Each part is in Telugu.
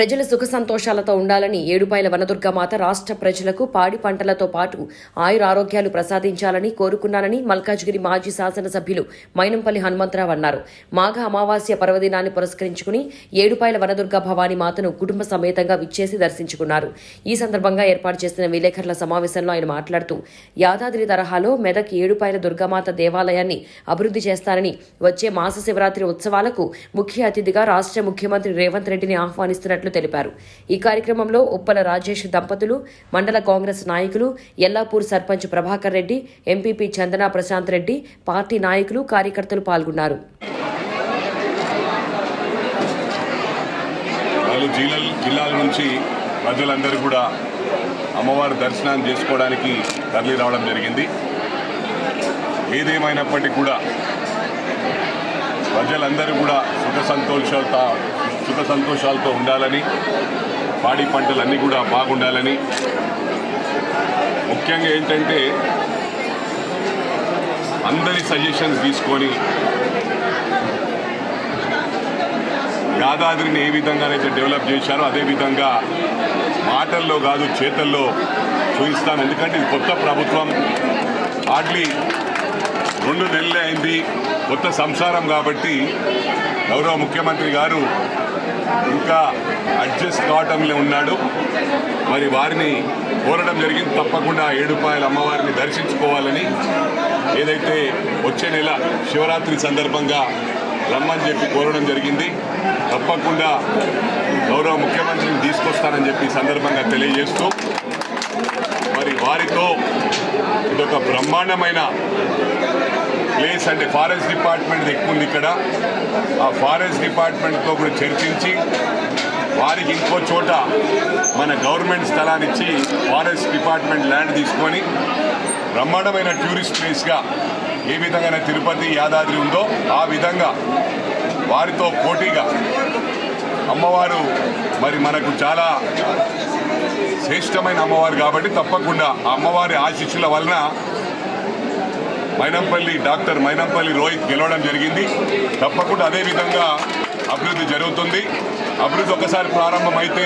ప్రజలు సుఖ సంతోషాలతో ఉండాలని ఏడుపాయల వనదుర్గమాత రాష్ట్ర ప్రజలకు పాడి పంటలతో పాటు ఆయురారోగ్యాలు ప్రసాదించాలని కోరుకున్నానని మల్కాజ్గిరి మాజీ శాసనసభ్యులు మైనంపల్లి హనుమంతరావు అన్నారు. మాఘ అమావాస్య పర్వదినాన్ని పురస్కరించుకుని ఏడుపాయల వనదుర్గ భవానీ మాతను కుటుంబ సమేతంగా విచ్చేసి దర్శించుకున్నారు. ఈ సందర్భంగా ఏర్పాటు చేసిన విలేకరుల సమావేశంలో ఆయన మాట్లాడుతూ యాదాద్రి తరహాలో మెదక్ ఏడుపాయల దుర్గామాత దేవాలయాన్ని అభివృద్ధి చేస్తారని వచ్చే మాస శివరాత్రి ఉత్సవాలకు ముఖ్య అతిథిగా రాష్ట్ర ముఖ్యమంత్రి రేవంత్ రెడ్డిని ఆహ్వానిస్తున్నట్లు తెలిపారు. ఈ కార్యక్రమంలో ఉప్పల రాజేష్ దంపతులు మండల కాంగ్రెస్ నాయకులు ఎల్లాపూర్ సర్పంచ్ ప్రభాకర్ రెడ్డి ఎంపీపీ చందన ప్రశాంత్ రెడ్డి పార్టీ నాయకులు కార్యకర్తలు పాల్గొన్నారు. జిల్లాల జిల్లాల నుంచి ప్రజలందరూ కూడా అమ్మవారి దర్శనం చేసుకోవడానికి తరలి రావడం జరిగింది. ఏదేమైనప్పటికీ కూడా ప్రజలందరూ కూడా సుఖ సంతోషాలతో సుఖ సంతోషాలతో ఉండాలని పాడి పంటలన్నీ కూడా బాగుండాలని. ముఖ్యంగా ఏంటంటే అందరి సజెషన్స్ తీసుకొని యాదాద్రిని ఏ విధంగానైతే డెవలప్ చేశారో అదే విధంగా మాటల్లో కాదు చేతల్లో చూపిస్తాను ఎందుకంటే ఇది కొత్త ప్రభుత్వం. హార్డ్లీ రెండు నెలలే అయింది కొత్త సంసారం కాబట్టి గౌరవ ముఖ్యమంత్రి గారు ఇంకా అడ్జస్ట్ కావటంలో ఉన్నాడు. మరి వారిని కోరడం జరిగింది. తప్పకుండా ఏడుపాయల అమ్మవారిని దర్శించుకోవాలని ఏదైతే వచ్చే నెల శివరాత్రి సందర్భంగా రమ్మని చెప్పి కోరడం జరిగింది. తప్పకుండా గౌరవ ముఖ్యమంత్రిని తీసుకొస్తానని చెప్పి సందర్భంగా తెలియజేస్తూ మరి వారితో ఇదొక బ్రహ్మాండమైన ప్లేస్ అంటే ఫారెస్ట్ డిపార్ట్మెంట్ ఎక్కువ ఉంది ఇక్కడ. ఆ ఫారెస్ట్ డిపార్ట్మెంట్తో కూడా చర్చించి వారికి ఇంకో చోట మన గవర్నమెంట్ స్థలాన్ని ఇచ్చి ఫారెస్ట్ డిపార్ట్మెంట్ ల్యాండ్ తీసుకొని బ్రహ్మాండమైన టూరిస్ట్ ప్లేస్గా ఏ విధంగా తిరుపతి యాదాద్రి ఉందో ఆ విధంగా వారితో పోటీగా అమ్మవారు మరి మనకు చాలా శ్రేష్టమైన అమ్మవారు కాబట్టి తప్పకుండా ఆ అమ్మవారి ఆశీస్సుల వలన మైనంపల్లి డాక్టర్ మైనంపల్లి రోహిత్ గెలవడం జరిగింది. తప్పకుండా అదే విధంగా అభివృద్ధి జరుగుతుంది. అభివృద్ధి ఒకసారి ప్రారంభమైతే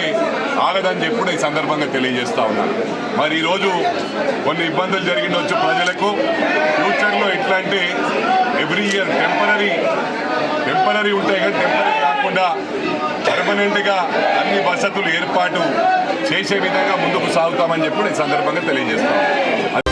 ఆగదని చెప్పి ఈ సందర్భంగా తెలియజేస్తా ఉన్నాను మరి ఈరోజు కొన్ని ఇబ్బందులు జరిగిండొచ్చు ప్రజలకు. ఫ్యూచర్లో ఎట్లా అంటే ఎవ్రీ ఇయర్ టెంపరీ టెంపరీ ఉంటాయి కానీ టెంపరీ కాకుండా పర్మనెంట్గా అన్ని వసతులు ఏర్పాటు చేసే విధంగా ముందుకు సాగుతామని చెప్పి ఈ సందర్భంగా తెలియజేస్తాం